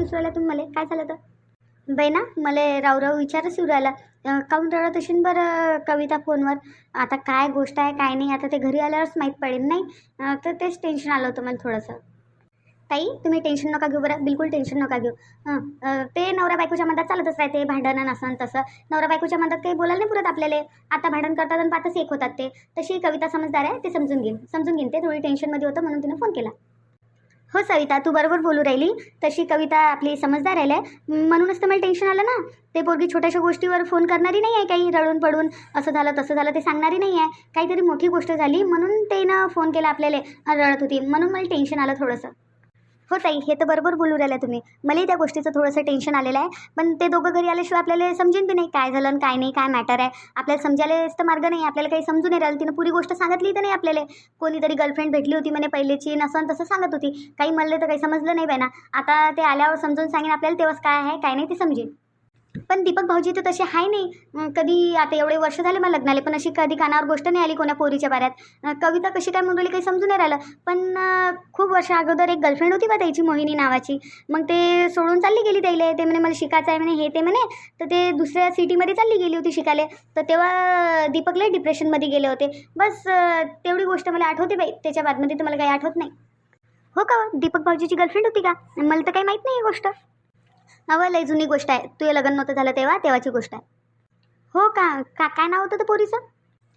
दिसू राहिला तुम्ही मला. काय झालं तर? बाई ना मला रावराव विचारच येऊ राहिला. काऊन रडत असेल बरं कविता फोनवर? आता काय गोष्ट आहे काय नाही आता ते घरी आल्यावरच माहीत पडेल नाही? तर तेच टेन्शन आलं होतं मला थोडंसं. ताई तुम्ही टेन्शन नका घेऊ बरं बिलकुल टेन्शन नका घेऊ. ते नवरा बायकोच्या मधात चालतच राहते भांडणं नसन तसं. नवरा बायकोच्या मधात काही बोलायला नाही पुरत आपल्याला. आता भांडण करतात आणि पातच एक होतात ते. तशी कविता समजदार आहे ते समजून घेईन. समजून घेईन ते थोडी टेन्शनमध्ये होतं म्हणून तिनं फोन केला. हो सविता तू बरोबर बोलू राहिली. तशी कविता आपली समजदार राहिली आहे. म्हणूनच तर मला टेन्शन आलं ना. ते पोरगी छोट्याशा गोष्टीवर फोन करणारी नाही आहे काही रडून पडून. असं झालं तसं झालं ते सांगणारी नाही आहे काहीतरी मोठी गोष्ट झाली म्हणून ते ना फोन केला आपल्याला. रडत होती. म्हणून मला टेन्शन आलं थोडंसं. हो ताई हे तर बरोबर बोलू राहिल्या तुम्ही. मलाही त्या गोष्टीचं थोडंसं टेन्शन आलेलं आहे. पण ते दोघं घरी आल्याशिवाय आपल्याला समजेन बी नाही काय झालं काय नाही काय मॅटर आहे. आपल्याला समजायलाच तर मार्ग नाही. आपल्याला काही समजून नाही राहिलं. तिनं पुरी गोष्ट सांगितली तर नाही आपल्याला. कोणीतरी गर्लफ्रेंड भेटली होती म्हणे पहिलेची नसन तसं सांगत होती. काही म्हणलं तर काही समजलं नाही बाय ना. आता ते आल्यावर समजून सांगेन आपल्याला तेव्हाच काय आहे काय नाही ते समजेन. पण दीपक भाऊजी तर तसे आहे नाही. कधी आता एवढे वर्ष झाले मला लग्नाले पण अशी कधी कानावर गोष्ट नाही आली कोण्या पोरीच्या बाऱ्यात कविता कशी काय म्हणून काही समजून नाही राहिलं. पण खूप वर्ष अगोदर एक गर्लफ्रेंड होती बा त्याची मोहिनी नावाची. मग ते सोडून चालली गेली त्याला ते म्हणे मला शिकायचं आहे म्हणे हे ते म्हणे. तर ते दुसऱ्या सिटीमध्ये चालली गेली होती शिकायला. तर तेव्हा दीपकला डिप्रेशनमध्ये गेले होते. बस तेवढी गोष्ट मला आठवते बाई. त्याच्या बादमध्ये तर मला काही आठवत नाही. हो का हो? दीपक भाऊजीची गर्लफ्रेंड होती का? मला तर काही माहीत नाही ही गोष्ट. अवं लय जुनी गोष्ट आहे. तुझं लग्न नव्हतं झालं तेव्हा तेव्हाची गोष्ट आहे. हो का? का काय नाव होतं तर पोरीचं?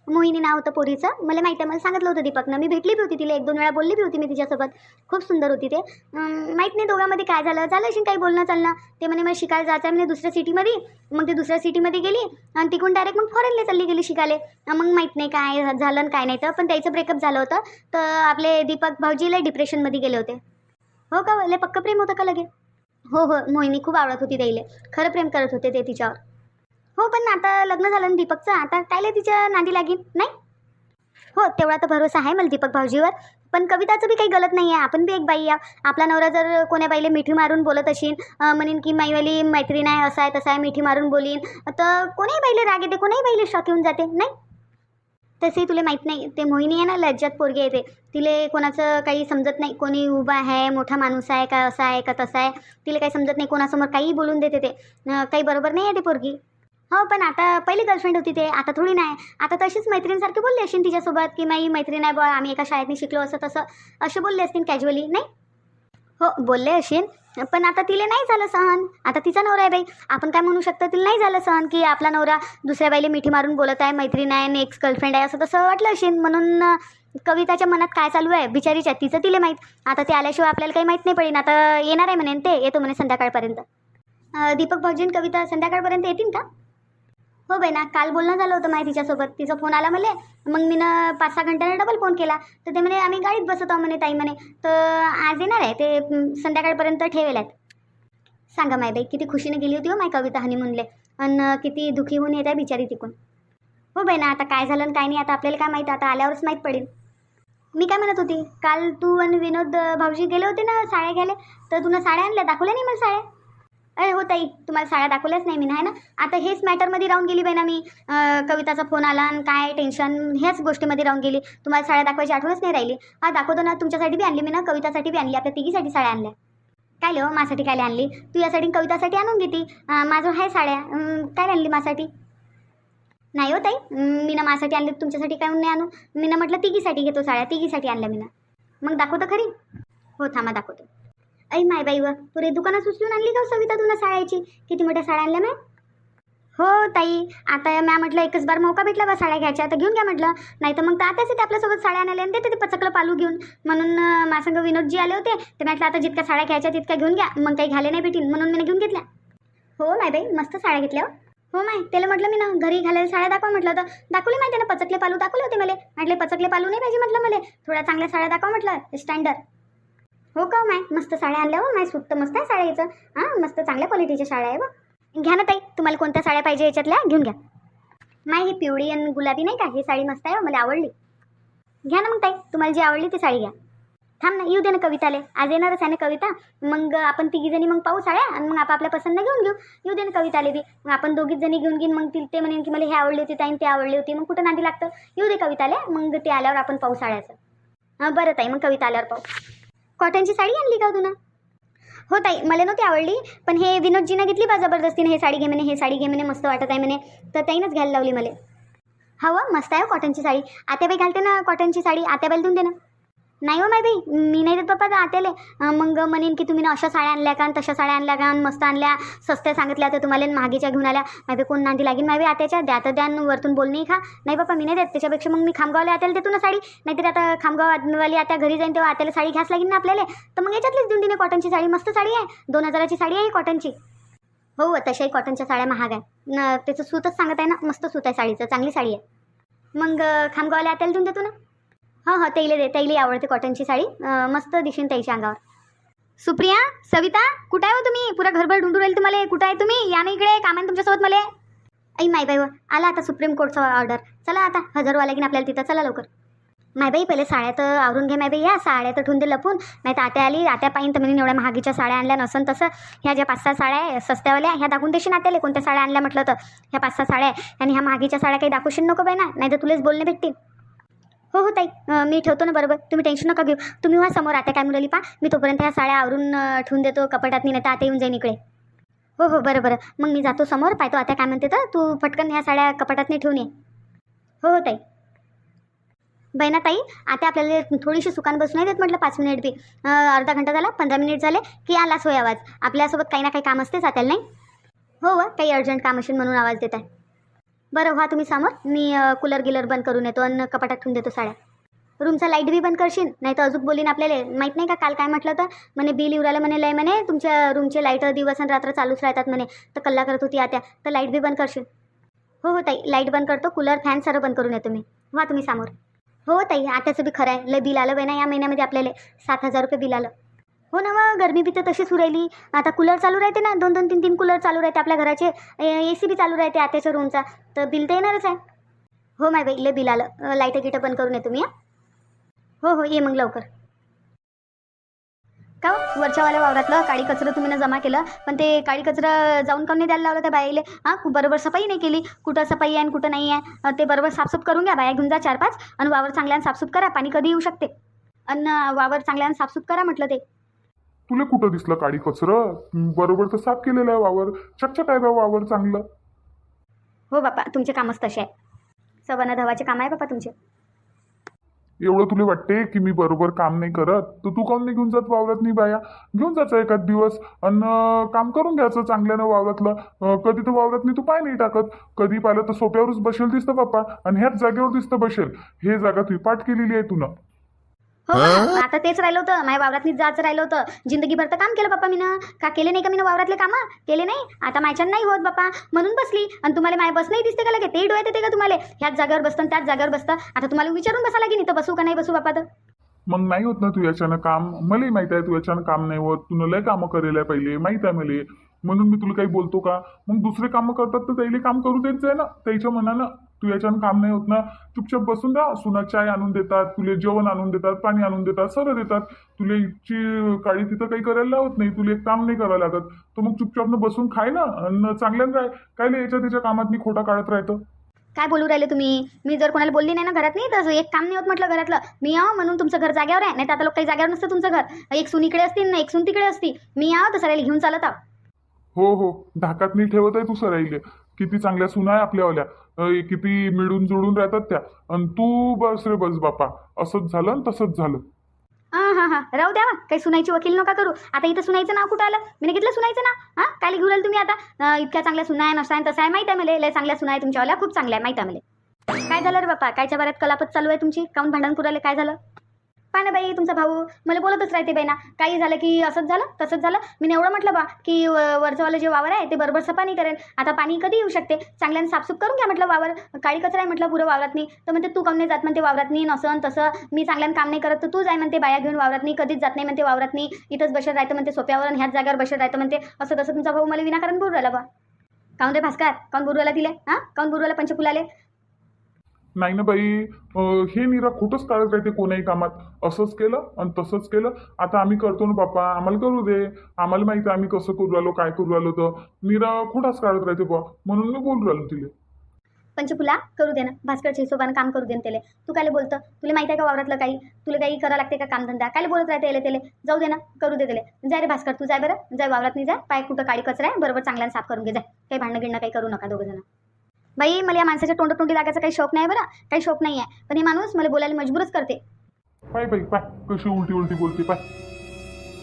मोहिनी नाव होतं पोरीचं. मला माहिती आहे मला सांगितलं होतं दीपकनं. मी भेटली बी होती तिला एक दोन वेळा बोलली बी होती मी तिच्यासोबत. खूप सुंदर होती ते. माहीत नाही दोघांमध्ये काय झालं. झालं अशी काही बोलणं चालणं. ते म्हणे मला शिकायला जायचं आहे म्हणे दुसऱ्या सिटीमध्ये. मग ते दुसऱ्या सिटीमध्ये गेली आणि तिकडून डायरेक्ट मग फॉरेनला चालली गेली शिकायला. मग माहीत नाही काय झालं आणि काय नाही तर. पण त्याचं ब्रेकअप झालं होतं. तर आपले दीपक भाऊजीला डिप्रेशनमध्ये गेले होते. हो का? लय पक्क प्रेम होतं का लगे हो हो मोहिनी खूप आवडत होती त्याईले खरं प्रेम करत होते ते तिच्यावर. हो पण आता लग्न झालं ना दीपकचं आता कायले तिच्या नादी लागेल नाही? हो तेवढा तर भरोसा आहे मला दीपक भाऊजीवर. पण कविताचं बी काही गलत नाही आहे आपण बी एक बाई आहे आपला नवरा जर कोण्या बाईले मिठी मारून बोलत असेल म्हणेन की माईवाली मैत्रीण आहे असं आहे तसं आहे मिठी मारून बोलीन तर कोणीही बाईले राग येते कोणाही बाईले शॉक येऊन जाते नाही? तसंही तुला माहीत नाही. ते मोहिनी आहे ना लज्जात पोरगी आहे ते. तिले कोणाचं काही समजत नाही. कोणी उभा आहे मोठा माणूस आहे का असा आहे का तसा आहे. तिला काही समजत नाही. कोणासमोर काही बोलून देते ते. काही बरोबर नाही आहे ते पोरगी. हो पण आता पहिली गर्लफ्रेंड होती ते. आता थोडी नाही. आता तशीच मैत्रिणीसारखी बोलली असेल तिच्यासोबत की माई मैत्रीण आहे बा. आम्ही एका शाळेतनी शिकलो असं तसं. असे बोलले असतील कॅज्युअली नाही? हो बोलले असेल पण आता तिला नाही झालं सहन. आता तिचा नवरा आहे बाई. आपण काय म्हणू शकतो तिला नाही झालं सहन की आपला नवरा दुसऱ्या बाईला मिठी मारून बोलत आहे मैत्रीण आहे एक्स गर्लफ्रेंड आहे असं तसं वाटलं असेल म्हणून कविताच्या मनात काय चालू आहे? बिचारीच्या तिचं तिला माहीत. आता ते आल्याशिवाय आपल्याला काही माहीत नाही पडेन. आता येणार आहे म्हणेन ते. येतो म्हणे संध्याकाळपर्यंत. दीपक भाऊजीन कविता संध्याकाळपर्यंत येतील का? हो बाई ना काल बोलणं झालं होतं माहिती तिच्यासोबत तिचा फोन आला मला मग मी पाच सहा घंट्याने डबल फोन केला. तर ते म्हणे आम्ही गाडीत बसत आहो म्हणे ताई म्हणे. तर आज येणार आहे ते संध्याकाळपर्यंत ठेवेल आहेत सांगा माय बाई किती खुशीने गेली होती हो माय कविता हनीमूनले. म्हणले आणि किती दुखी होऊन येत आहे बिचारी तिकून हो बाई ना आता काय झालं आणि काय नाही आता आपल्याला काय माहीत आता आल्यावरच माहीत पडेल. मी काय म्हणत होती काल तू आणि विनोद भाऊजी गेले होते ना साड्या घ्यायला? तर तुला साड्या आणल्या दाखवल्या नाही मला साड्या? अरे हो ताई तुम्हाला साड्या दाखवल्याच नाही मी नाही ना? आता हेच मॅटरमध्ये राहून गेली बाई ना मी. कविताचा फोन आला आणि काय टेन्शन ह्याच गोष्टीमध्ये राहून गेली. तुम्हाला साड्या दाखवायची आठवणच नाही राहिली. हा दाखवतो ना तुमच्यासाठी बी आणली मी ना कवितासाठी बी आणली आपल्या तिघीसाठी साड्या आणल्या. काय लिहो माझ्यासाठी काय आणली? तू यासाठी कवितासाठी आणून घेती माझं आहे साड्या. काय आणली माझ्यासाठी नाही हो ताई मी ना माझ्यासाठी आणली तुमच्यासाठी काय नाही आणू. मी ना म्हटलं तिघीसाठी घेतो साड्या तिघीसाठी आणल्या मी ना. मग दाखवतो खरी? हो थांबा दाखवतो. ऐ माय बाई व. पुरे दुकानात उचलून आणली का हो सविता तुला साड्याची? किती मोठ्या साड्या आणल्या मॅम? हो ताई आता मॅम म्हटलं एकच बार मौका भेटला बा साड्या घ्यायच्या. तर घेऊन घ्या म्हटलं. नाही तर मग तर आताच येते आपल्यासोबत साड्या आणायला आणि देते ते पचकलं पालू घेऊन. म्हणून मासंग माझ्यासंग विनोदजी आले होते. ते म्हटलं आता जितक्या साड्या घ्यायच्या तितक्या घेऊन घ्या. मग काही घाले नाही भेटीन. म्हणून मी घेऊन घेतल्या. हो माय बाई मस्त साड्या घेतल्या हो. हो माय त्याला म्हटलं मी ना घरी घालायला साड्या दाखवा म्हटलं तर दाखवले माहिती ना पचकले पालू दाखवले होते मला. म्हटले पचकले पालू नाही पाहिजे म्हटलं मला. थोड्या चांगल्या साड्या दाखवा म्हटलं स्टँडर्ड हो का हो, माय? मस्त साड्या आणल्या हो माय सुट्ट मस्त आहे साड्या याचं हां मस्त चांगल्या क्वालिटीच्या साड्या आहे बा घ्या ना ताई तुम्हाला कोणत्या साड्या पाहिजे याच्यातल्या? घेऊन घ्या. माय ही पिवळी आणि गुलाबी नाही का? ही साडी मस्त आहे हो, मला आवडली. घ्या ना मग ताई तुम्हाला जी आवडली ती साडी घ्या. थांब ना येऊ दे ना कविताले. आज येणारच आहे ना कविता? मग आपण तिघीजणी मग पाहू साड्या आणि मग आपापल्या पसंत घेऊन घेऊ. येऊ दे ना कविताले बी. मग आपण दोघीच जणी घेऊन घेईन मग ती ते म्हणेन की मला हे आवडली होती ताईन ते आवडली होती. मग कुठं नादी लागतं? येऊ दे कविताले. मग ते आल्यावर आपण पाहू साड्याचं. हां बरं ताई मग कविता आल्यावर पाहू. कॉटनची साडी आणली का तुला हो ताई मला नव्हती आवडली पण हे विनोदजीनं घेतली बा जबरदस्तीने हे साडी घे म्हणे हे साडी घे म्हणे मस्त वाटत आहे म्हणे. तर ताईनंच घ्यायला लावली मला. हवं मस्त आहे हो कॉटनची साडी. आत्याबाई घालते ना कॉटनची साडी आत्याबाईला देऊन दे ना. नाही हो माय बाई. मी नाही देत बाप्पा आत्याले मग म्हणेन की तुम्ही ना अशा साड्या आणल्या का? आणि तशा साड्या आणल्या का? मस्त आणल्या. सस्त्या सांगितल्या तर तुम्हाला महागीच्या घेऊन आल्या. माय बाई कोण नांदी लागेल माय बाई आत्याच्या? द्या तर द्या वरतून बोलणे खा. नाही बाप्पा मी नाही देत. त्याच्यापेक्षा मग मी खामगावला आत्याला देतो ना साडी. नाहीतर आता खामगाववाली आता घरी जाईन तेव्हा आत्याला साडी घ्यास लागेल ना आपल्याला. तर मग याच्यातलीच देऊन दिने कॉटनची साडी. मस्त साडी आहे. दोन हजाराची साडी आहे कॉटनची हो तशाही कॉटनच्या साड्या महाग आहे. न त्याचं सूतच सांगत आहे ना मस्त सूत आहे साडीचं. चांगली साडी आहे. मग अं, खामगावला आत्याला देऊन देतो ना. हां हां तैले दे तैली आवडते कॉटनची साडी. मस्त दिसेन त्याच्या अंगावर. सुप्रिया सविता कुठं आहे हो तुम्ही? पुरा घरभर ढूंढून राहील तुम्हाला. कुठं आहे तुम्ही? या ना इकडे काम आहे तुमच्यासोबत मला. ऐ माय बाई व, आला आता सुप्रीम कोर्टचा ऑर्डर चला आता हजारवाला की आपल्याला तिथं. चला लवकर. माय बाई पहिले साड्या तर आवरून घे माय बाई या साड्या तर ठेवून दे लपून. नाही तर आत्या आली आत्या पाहिन तर म्हणून एवढ्या महागीच्या साड्या आणल्या नसन तसं. ह्या ज्या पाच सहा साड्या आहे सस्त्यावाल्या ह्या दाखवून देशील आत्याले कोणत्या साड्या आणल्या म्हटलं तर. ह्या पाच सहा साड्या आहे. आणि ह्या महागीच्या साड्या काही दाखवशील नको बाई ना. नाही तर तुलेच बोलणे भेटतील. हो हो ताई. मी ठेवतो ना बरोबर. तुम्ही टेन्शन नका घेऊ. तुम्ही व्हा समोर आता काय मुरली पा मी तोपर्यंत ह्या साड्या आवरून ठेवून देतो. कपाटात नाही तर आता येऊन जाईन इकडे. हो हो बरं बरं. मग मी जातो समोर. पाहतो आता काय म्हणते तर. तू पटकन ह्या साड्या कपाटात नाही ठेवून ये. हो हो ताई. बहिणा ताई आता आपल्याला थोडीशी सुकान बसून येतात म्हटलं पाच मिनिट बी. अर्धा घंटा झाला पंधरा मिनिट झाले की आलाच होय आवाज. आपल्यासोबत काही ना काही काम असतेच चालेल नाही? हो, हो व काही अर्जंट काम असेल म्हणून आवाज देत आहे बरं व्हा तुम्ही समोर. मी कूलर गिलर बंद करून येतो आणि कपाटात ठेवून देतो साड्या. रूमचा लाइट बी बंद करशील नाही तर अजून बोलीन आपल्याला माहीत नाही का काल काय म्हटलं तर म्हणे बिल इवराला म्हणे लय म्हणे तुमच्या रूमचे लाइट दिवस आणि रात्र चालूच राहतात म्हणे. तर कल्ला करत होती आता तर लाइट बी बंद करशील. हो हो ताई लाइट बंद करतो कूलर फॅन सर्व बंद करून येतो मी. व्हा तुम्ही समोर. हो ताई आताचं बी खरं आहे. लय बिल आलं बाई ना या महिन्यामध्ये आपल्याला. सात हजार रुपये बिल आलं. हो ना मग गरमी बी तर तशीच राहिली. आता कूलर चालू राहते ना दोन दोन तीन तीन कूलर चालू राहते. आपल्या घराचे ए सी बी चालू राहते आत्याच्या रूमचा तर बिल तर येणारच आहे. हो माय बाई इले बिल आलं. लाइट गिटं बंद करून येतो मी हां. हो हो ये मग लवकर. का हो? वरच्यावाल्या वावरातलं काळी कचरं तुम्ही ना जमा केलं पण ते काळी कचरं जाऊन काऊन नाही द्यायला लावलं त्या बाईले? हां बरोबर सफाई नाही केली. कुठं सफाई आहे आणि कुठं नाही आहे ते बरोबर साफसूफ करून घ्या. बाया घेऊन जा चार पाच. आणि वावर चांगल्यानं साफसूफ करा पाणी कधी येऊ शकते. आणि वावर चांगल्यानं साफसूफ करा म्हटलं ते. तुला कुठं दिसलं काळी कचरं? बरोबर तर साफ केलेलं आहे वावर. चकचक आहे बा वावर चांगलं. हो बापा तुमचे कामच तसे आहे. सवाना धवाचे काम आहे बापा तुमचे. एवढं तुला वाटते की मी बरोबर काम नाही करत? तर तू काऊन नाही घेऊन जात वावरात नाही बाया? घेऊन जायचं एखाद दिवस आणि काम करून घ्यायचं चांगल्यानं वावरातलं. कधी तर वावरात नाही तू पाय नाही टाकत. कधी पाहिलं तर सोप्यावरच बसेल दिसतं बाप्पा. आणि ह्याच जागेवर दिसतं बसेल. हे जागा तुझी पाठ केलेली आहे तुनं. हो आता तेच राहिलं होतं. माझ्या वावरात जायचं राहिलं होतं. जिंदगीभर तर काम केलं बाप्पा मीनं. का केले नाही का मीनं वावरातले कामं? केले नाही? आता माझ्यानं नाही होत बाप्पा म्हणून बसली. आणि तुम्हाला माय बस नाही दिसते का लगे ते डोळ्यात येते का तुम्हाला? ह्याच जागेवर बसतं आणि त्याच जागेवर बसतं. आता तुम्हाला विचारून बसा लागेल इथं बसू का नाही बसू बापा तर. मग नाही होत ना तू याच्यानं काम? मलाही माहीत आहे तू याच्यानं काम नाही होत. तुला लय कामं करेल पहिले. माहीत आहे मला. म्हणून मी तुला काही बोलतो का? मग दुसरे कामं करतात तर त्याला काम करू द्यायचं आहे ना? त्याच्या मनानं. तू याच्यानं काम नाही होत ना. चुपचाप बसून राहा. सुना चाय आणून देतात तुले जेवण आणून देतात पाणी आणून देतात सर्व देतात. तुला इच्छी काळी तिथं काही करायला लावत नाही. तुला एक काम नाही करावं लागत. तर मग चुपचाप न बसून खाय ना. आणि चांगल्यानं राह. काय लय याच्या त्याच्या कामात मी खोटा काढत राहतं? काय बोलू राहिले तुम्ही? मी जर कोणाला बोलली नाही ना घरात नाही तर एक काम नाही होत म्हटलं घरातलं. मी यावं म्हणून तुमचं घर जाग्यावर आहे. नाही तर आता लोक काही जाग्यावर नसतं तुमचं घर. एक सून इकडे असतील ना एक सून तिकडे असती मी यावं तर सरायला घेऊन चालत आहो हो हो. धाकात नाही ठेवत आहे तू सराईले. किती चांगल्या सुना आहे आपल्यावाल्या किती मिळून जुळून राहतात त्या. आणि तू बस रे बस बापा. असंच झालं आणि तसंच झालं. हा हा हा. राहू द्या काही सुनायची वकील नका करू. आता इथं सुनायचं नाव कुठं आलं? मी घेतलं सुनायचं ना हा? काय घेऊन राहिले तुम्ही आता? इतक्या चांगल्या सुना आहे नसा आहे तसं आहे माहिती आहे मला. लय चांगल्या सुना आहे तुमच्यावाल्या खूप चांगल्या आहे माहीत आहे मला. काय झालं रे बापा? कायच्या बऱ्यात कलापत चालू आहे तुमची? काऊन भांडण कुराले काय झालं? पहा ना बाई तुमचा भाऊ. मला बोलतच राहते बाई ना. काही झालं की असंच झालं तसंच झालं. मी एवढं म्हटलं बा की व- वरचंवालं जे वावर आहे ते बरोबर सफा नाही करेल आता पाणी कधी येऊ शकते? चांगल्यानं साफसूफ करून घ्या म्हटलं वावर. काळी कचरा आहे म्हटलं पुरं वावरात नाही तर म्हणते तू काम नाही जात म्हणते वावरात नाही नसन तसं. मी चांगल्यानं काम नाही करत तर तू जाय म्हणते बाया घेऊन वावरात नाही कधीच जात नाही म्हणते वावरात नाही इथंच बसत राहतं म्हणते सोप्यावर आणि ह्याच जागेवर बसत राहतं म्हणते. असं तसं तुमचा भाऊ मला विनाकारण बोलू राहिला बा. काऊन रे भास्कर? काऊन बोलू राहिला तिले? हां? काऊन बोलू राहिला पंचफुलाले नाही ना बाई हे निरा खोटंच काढत राहते कोणाही कामात. असंच केलं आणि तसंच केलं. आता आम्ही करतो ना बाप्पा आम्हाला करू दे. आम्हाला माहिती आम्ही कसं करू राहिलो काय करू राहिलो तर. निरा खोटाच काढत राहते बा म्हणून मी बोलू राहिलो तिले. पंचफुला करू दे ना. भास्करच्या हिशोबानं काम करू दे ना त्याला तू काय बोलतं? तुला माहिती आहे का वावरातलं काही? तुला काही करावं लागते का कामधंदा? काय बोलत राहते याला त्याला जाऊ दे ना करू दे त्याला जाय रे भास्कर तू जाय बरं. जाय वावरात नाही जाय पाय कुठं काळी कचरा आहे बरोबर चांगल्यानं साफ करून घे. जाय. काही भांडणं गिणणं काही करू नका दोघं जण. बाई मला या माणसाच्या तोंड तोंडी लागायचा काही शौक नाही बरं काही शौक नाही आहे. पण हे माणूस मला बोलायला मजबूरच करते. पाय बाई पाय. कशी उलटी उलटी बोलते पाय.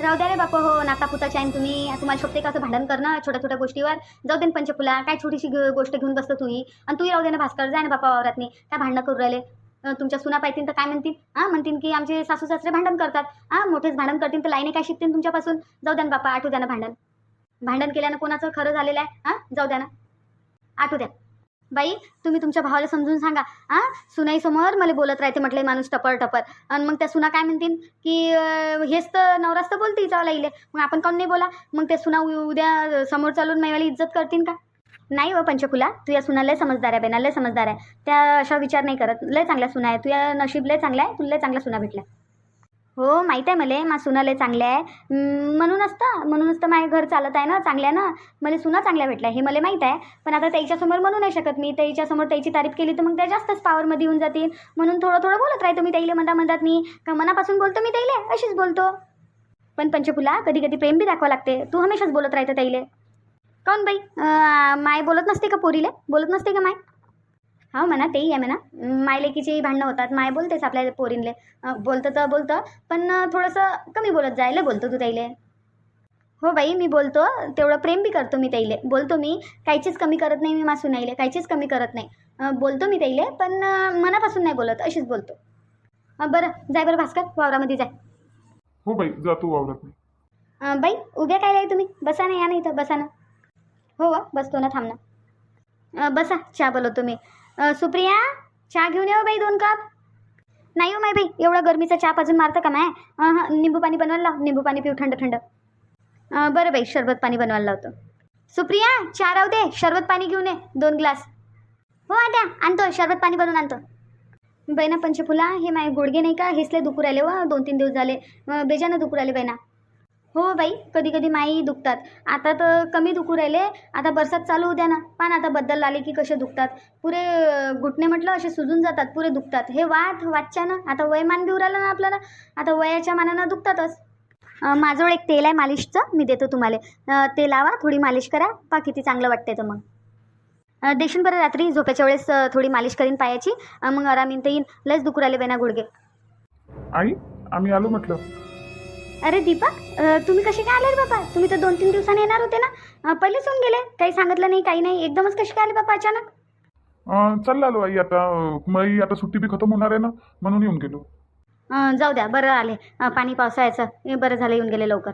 राहू द्या रे बापा हो नाता पुताच्या आहे तुम्ही. तुम्हाला शोभते का असं भांडण करणं छोट्या छोट्या गोष्टीवर? जाऊ दे ना पंचफुला काय छोटीशी ग- गोष्ट घेऊन बसतो तुम्ही. आणि तूही राहू दे ना भास्कर जाय ना बापा वावरातनी. काय भांडणं करू राहिले? अं, तुमच्या सुना पाहतील तर काय म्हणतील? हां म्हणतील की आमचे सासू सासरे भांडण करतात. हां मोठेच भांडण करतील तर लाईने काय शिकतील तुमच्यापासून? जाऊ द्या ना बापा आठवू द्या ना भांडण. भांडण केल्यानं कोणाचं खरं झालेलं आहे? हां जाऊ द्या ना. आठवू द्या. बाई तुम्ही तुमच्या भावाला समजून सांगा. हां सुनाईसमोर मला बोलत राहते म्हटलं माणूस टपर टपर आणि मग त्या सुना काय म्हणतील? की अं, हेच तर नवराच तर बोलते हिचा इले. मग आपण काऊन नाही बोला? मग त्या सुना उ- उद्या समोर चालून मैवाली इज्जत करतील का? नाही हो पंचकुला तू या सुना लय समजदार आहे बेना लय समजदार आहे. त्या अशा विचार नाही करत. लय चांगल्या सुना आहे. तुझ्या नशीब लय चांगलं आहे तुला लय चांगल्या सुना भेटला. हो माहीत आहे मला. मा सुना लय चांगल्या आहे. म्हणूनच तर म्हणूनच तर माझं घर चालत आहे ना चांगल्या ना. मला सुना चांगल्या भेटल्या हे मला माहीत आहे. पण आता त्याच्यासमोर म्हणू नाही शकत मी. त्याच्यासमोर त्याची तारीफ केली तर मग त्या जास्तच पॉवरमध्ये येऊन जातील. म्हणून थोडं थोडं बोलत राहतो मी त्याईले म्हणता म्हणतात मी. का मनापासून बोलतो मी त्याईले? अशीच बोलतो. पण पंचफुला कधी कधी प्रेम बी दाखवा लागते. तू हमेशाच बोलत राहतं त्याईले. काऊन बाई? माय बोलत नसते का पोरीले? बोलत नसते का माय? हो म्हणा तेही आहे म्हणा. अं, माय लेकीची भांडणं होतात. माय बोलतेच आपल्या पोरींले. बोलतं तर बोलतं पण थोडंसं कमी बोलत जायला बोलतो तू त्याईले. हो बाई मी बोलतो. तेवढं प्रेम बी करतो मी त्याईले. बोलतो मी काहीचीच कमी करत नाही मी मासू नाहीले काहीचीच कमी करत नाही. बोलतो मी त्याईले पण मनापासून नाही बोलत. अशीच बोलतो. बरं जाय बरं भास्कर वावरामध्ये जाय. हो बाई जातो वावरात. अं, बाई उभ्या काय तुम्ही? बसा ना या ना इथं बसा ना. हो वा बसतो ना थांब ना. बसा चहा बोलवतो मी. सुप्रिया चहा घेऊन येऊ हो बाई दोन कप. नाही हो माय बाई एवढा गरमीचा चहा पाजून मारतं का माय? हां निंबू पाणी बनवायला लाव निंबू पाणी पिऊ थंड थंड. बरं बाई शरबत पाणी बनवायला लावतो. सुप्रिया चहा राहू दे शरबत पाणी घेऊन ये दोन ग्लास. हो आद्या आणतो शरबत पाणी बनवून आणतो. बैना पंचफुला हे माय गुडघे नाही का हेसले दुखू राहिले हो, व दोन तीन दिवस झाले. बेजानं दुखू राहिले बैना. हो बाई कधी कधी माई दुखतात. आता तर कमी दुखू राहिले. आता बरसात चालू होत्या ना. पान आता बद्दल आले की कसे दुखतात? पुरे घुटणे म्हटलं असे सुजून जातात पुरे दुखतात. हे वाट वाटच्या ना. आता वयमान देऊ राहिलं ना आपल्याला. आता वयाच्या मानानं दुखतातच. अं, एक तेल आहे मालिशचं. मी देतो तुम्हाला. ते लावा थोडी मालिश करा. पा किती चांगलं वाटते तर मग. अं, देशील बरं रात्री. झोप्याच्या वेळेस थोडी मालिश करीन पायाची. मग आराम येईन तर येईन. लयच दुखू राहिले बेना गुडगे आई आम्ही आलो म्हटलं. अरे दीपक तुम्ही कसे काय आले बाबा? तुम्ही तर दोन तीन दिवसांनी येणार होते ना? पहिलेच येऊन गेले. काही सांगितलं नाही काही नाही. एकदमच कसे काय आले बाबा अचानक? अं, चाललं आलो आई. आता मई आता सुट्टी बी खतम होणार आहे ना? म्हणून येऊन गेलो. जाऊ द्या. बरं आले. पाणी पावसाळ्याचं. बरं झालं येऊन गेले लवकर.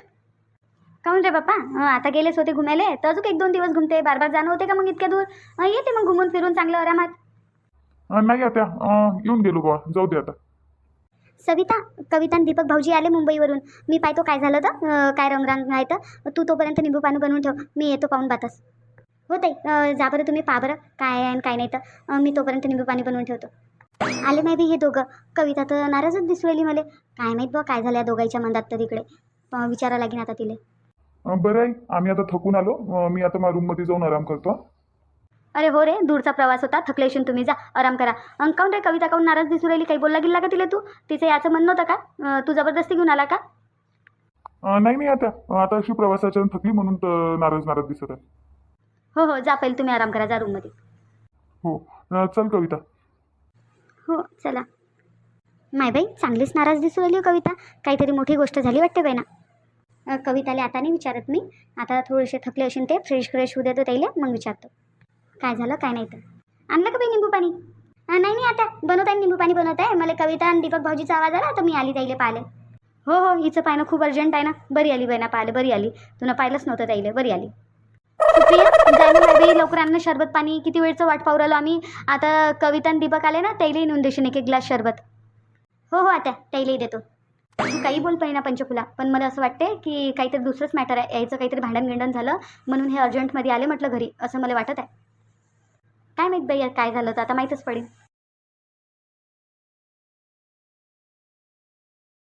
काऊन रे बाप्पा? आता गेलेच होते घुमायले. तर अजून एक दोन दिवस घुमते. बार बार जाणं होते का मग इतक्या दूर? येते मग घुमून फिरून चांगलं आरामात नाही आता. येऊन गेलो बा जाऊ दे आता. सविता कविता आणि दीपक भाऊजी आले मुंबईवरून. मी पाहतो काय झालं तर काय रंगरांग आहे तर. तू तोपर्यंत निंबू पाणी बनवून ठेव. मी येतो पाहून बातच. हो ताई जा बरं तुम्ही पा बरं काय आहे आणि काय नाही तर. मी तोपर्यंत निंबू पाणी बनवून ठेवतो. आले नाही बी हे दोघं. कविता तर नाराजच दिसू राहिली मला. काय माहीत बा काय झालं या दोघांच्या मनात तर तिकडे. विचारा लागेन आता तिले. बरं आहे. आम्ही आता थकून आलो. मी आता माझ्या रूममध्ये जाऊन आराम करतो. अरे हो रे दूरचा प्रवास होता. थकले असून तुम्ही जा आराम करा. अन काऊन रे कविता काऊन नाराज दिसू राहिली? काही बोलला गेला का तिला तू? तिचं याचं म्हणणं होतं का? अ, तू जबरदस्ती घेऊन आला का? अं, नाही नाही आता अं, आता अशी प्रवासाच्या थकली म्हणून तर नाराज नाराज दिसत आहे. हो हो जा पहिले तुम्ही आराम करा जा रूममध्ये हो अं, चल कविता. हो चला. माय बाई चांगलीच नाराज दिसू राहिली हो कविता. काहीतरी मोठी गोष्ट झाली वाटते बाई ना? अ, कविताले आता नाही विचारत मी. आता थोडेसे थकले असेल ते फ्रेश फ्रेश होऊ देतो त्याला मग विचारतो. काय झालं काय नाही तर. आणलं का बाई निंबू पाणी? नाही नाही आता. बनवत आहे निंबू पाणी बनवत आहे मला कविता आणि दीपक भाऊजीचा आवाज आला तर मी आली ताईले पाहिले हो हो हिचं पाहणं खूप अर्जंट आहे ना. बरी आली बाई ना पाहिले बरी आली. तुला पाहिलंच नव्हतं ताईले बरी आली. लवकर आणणं शरबत पाणी. किती वेळचं वाट पाहू राहिलो आम्ही. आता कविता आणि दीपक आले ना त्याईलाही नेऊन देशील एक एक ग्लास शरबत. हो हो आता ताईलाही देतो. तू काही बोल पाहिजे ना पंचफुला पण मला असं वाटते की काहीतरी दुसरंच मॅटर आहे. यायचं काहीतरी भांडण गिंडण झालं. म्हणून हे अर्जंटमध्ये आले म्हटलं घरी. असं मला वाटत आहे. काय माहीत बाई काय झालं तर आता माहीतच पडेल.